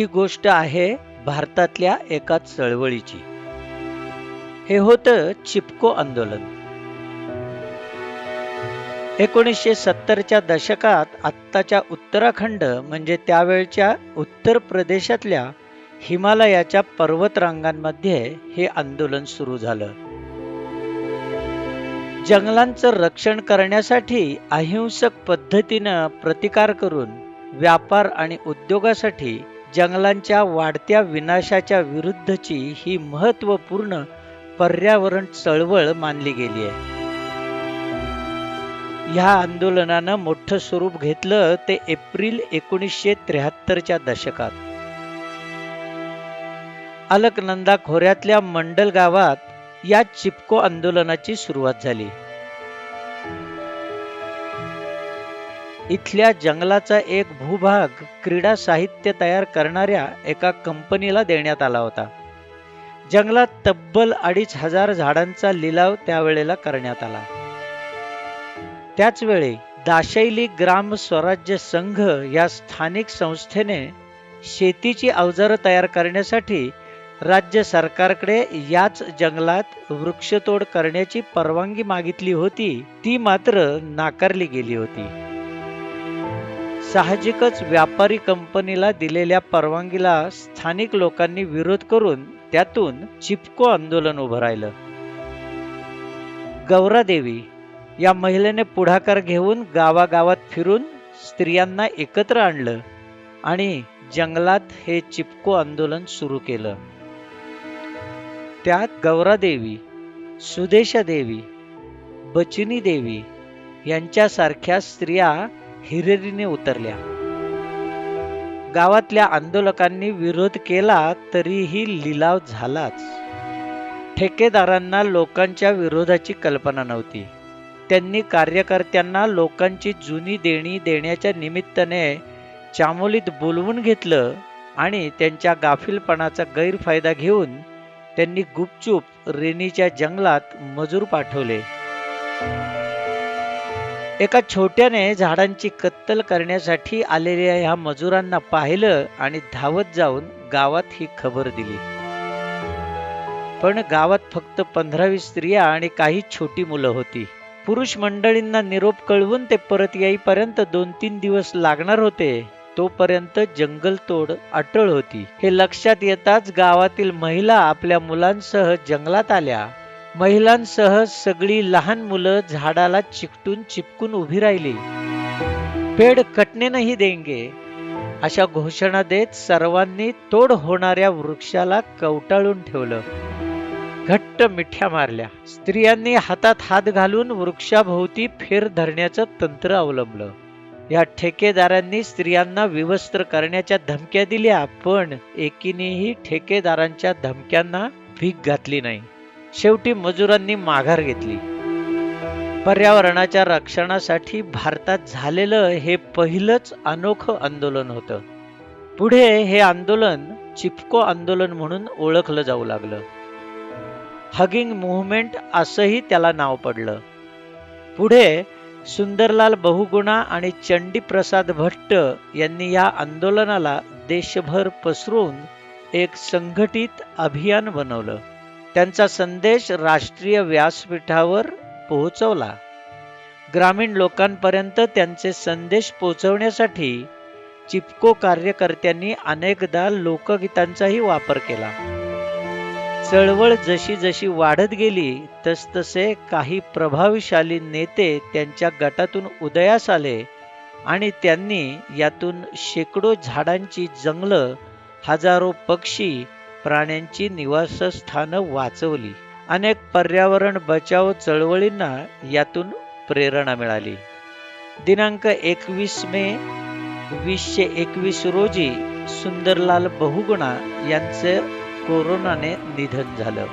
ही गोष्ट आहे भारतातल्या एका चळवळीची. हे होतं चिपको आंदोलन. एकोणीसशे सत्तरच्या दशकात आत्ताच्या उत्तराखंड म्हणजे त्यावेळच्या उत्तर प्रदेशातल्या हिमालयाच्या पर्वतरांगांमध्ये हे आंदोलन सुरू झालं. जंगलांचं रक्षण करण्यासाठी अहिंसक पद्धतीनं प्रतिकार करून व्यापार आणि उद्योगासाठी जंगलांच्या वाढत्या विनाशाच्या विरुद्धची ही महत्त्वपूर्ण पर्यावरण चळवळ मानली गेली आहे. ह्या आंदोलनानं मोठं स्वरूप घेतलं ते एप्रिल एकोणीसशे त्र्याहत्तरच्या दशकात. अलकनंदा खोऱ्यातल्या मंडल गावात या चिपको आंदोलनाची सुरुवात झाली. इथल्या जंगलाचा एक भूभाग क्रीडा साहित्य तयार करणाऱ्या एका कंपनीला देण्यात आला होता. जंगलात तब्बल अडीच हजार झाडांचा लिलाव त्यावेळेला करण्यात आला. त्याचवेळी दाशैली ग्राम स्वराज्य संघ या स्थानिक संस्थेने शेतीची अवजारं तयार करण्यासाठी राज्य सरकारकडे याच जंगलात वृक्षतोड करण्याची परवानगी मागितली होती. ती मात्र नाकारली गेली होती. साहजिकच व्यापारी कंपनीला दिलेल्या परवानगीला स्थानिक लोकांनी विरोध करून त्यातून चिपको आंदोलन उभं राहिलं. गौरादेवी या महिलेने पुढाकार घेऊन गावागावात फिरून स्त्रियांना एकत्र आणलं आणि जंगलात हे चिपको आंदोलन सुरू केलं. त्यात गौरादेवी सुदेशा देवी बचिनी देवी यांच्यासारख्या स्त्रिया हिरेरीने उतरल्या. गावातल्या आंदोलकांनी विरोध केला तरीही लिलाव झालाच. ठेकेदारांना लोकांच्या विरोधाची कल्पना नव्हती. त्यांनी कार्यकर्त्यांना लोकांची जुनी देणी देण्याच्या निमित्ताने चामोलीत बोलवून घेतलं आणि त्यांच्या गाफीलपणाचा गैरफायदा घेऊन त्यांनी गुपचूप रेणीच्या जंगलात मजूर पाठवले. एका छोट्याने झाडांची कत्तल करण्यासाठी आलेल्या ह्या मजुरांना पाहिलं आणि धावत जाऊन गावात ही खबर दिली. पण गावात फक्त पंधरावी स्त्रिया आणि काही छोटी मुलं होती. पुरुष मंडळींना निरोप कळवून ते परत येईपर्यंत दोन तीन दिवस लागणार होते तोपर्यंत जंगलतोड अटळ होती. हे लक्षात येताच गावातील महिला आपल्या मुलांसह जंगलात आल्या. महिलांसह सगळी लहान मुलं झाडाला चिकटून चिपकून उभी राहिली. पेड कटणे नाही देंगे. अशा घोषणा देत सर्वांनी तोड होणाऱ्या वृक्षाला कवटाळून ठेवलं. घट्ट मिठ्या मारल्या. स्त्रियांनी हातात हात घालून वृक्षाभोवती फेर धरण्याचं तंत्र अवलंबलं. या ठेकेदारांनी स्त्रियांना विवस्त्र करण्याच्या धमक्या दिल्या पण एकीनेही ठेकेदारांच्या धमक्यांना भीक घातली नाही. शेवटी मजुरांनी माघार घेतली. पर्यावरणाच्या रक्षणासाठी भारतात झालेलं हे पहिलंच अनोखं आंदोलन होतं. पुढे हे आंदोलन चिपको आंदोलन म्हणून ओळखलं जाऊ लागलं. हगिंग मुव्हमेंट असंही त्याला नाव पडलं. पुढे सुंदरलाल बहुगुणा आणि चंडीप्रसाद भट्ट यांनी या आंदोलनाला देशभर पसरवून एक संघटित अभियान बनवलं. त्यांचा संदेश राष्ट्रीय व्यासपीठावर पोहोचवला. ग्रामीण लोकांपर्यंत त्यांचे संदेश पोहोचवण्यासाठी चिपको कार्यकर्त्यांनी अनेकदा लोकगीतांचाही वापर केला. चळवळ जशी जशी वाढत गेली तसतसे काही प्रभावशाली नेते त्यांच्या गटातून उदयास आले आणि त्यांनी यातून शेकडो झाडांची जंगलं हजारो पक्षी प्राण्यांची निवासस्थानं वाचवली. अनेक पर्यावरण बचाव चळवळींना यातून प्रेरणा मिळाली. दिनांक एकवीस मे वीसशे एकवीस रोजी सुंदरलाल बहुगुणा यांचे कोरोनाने निधन झालं.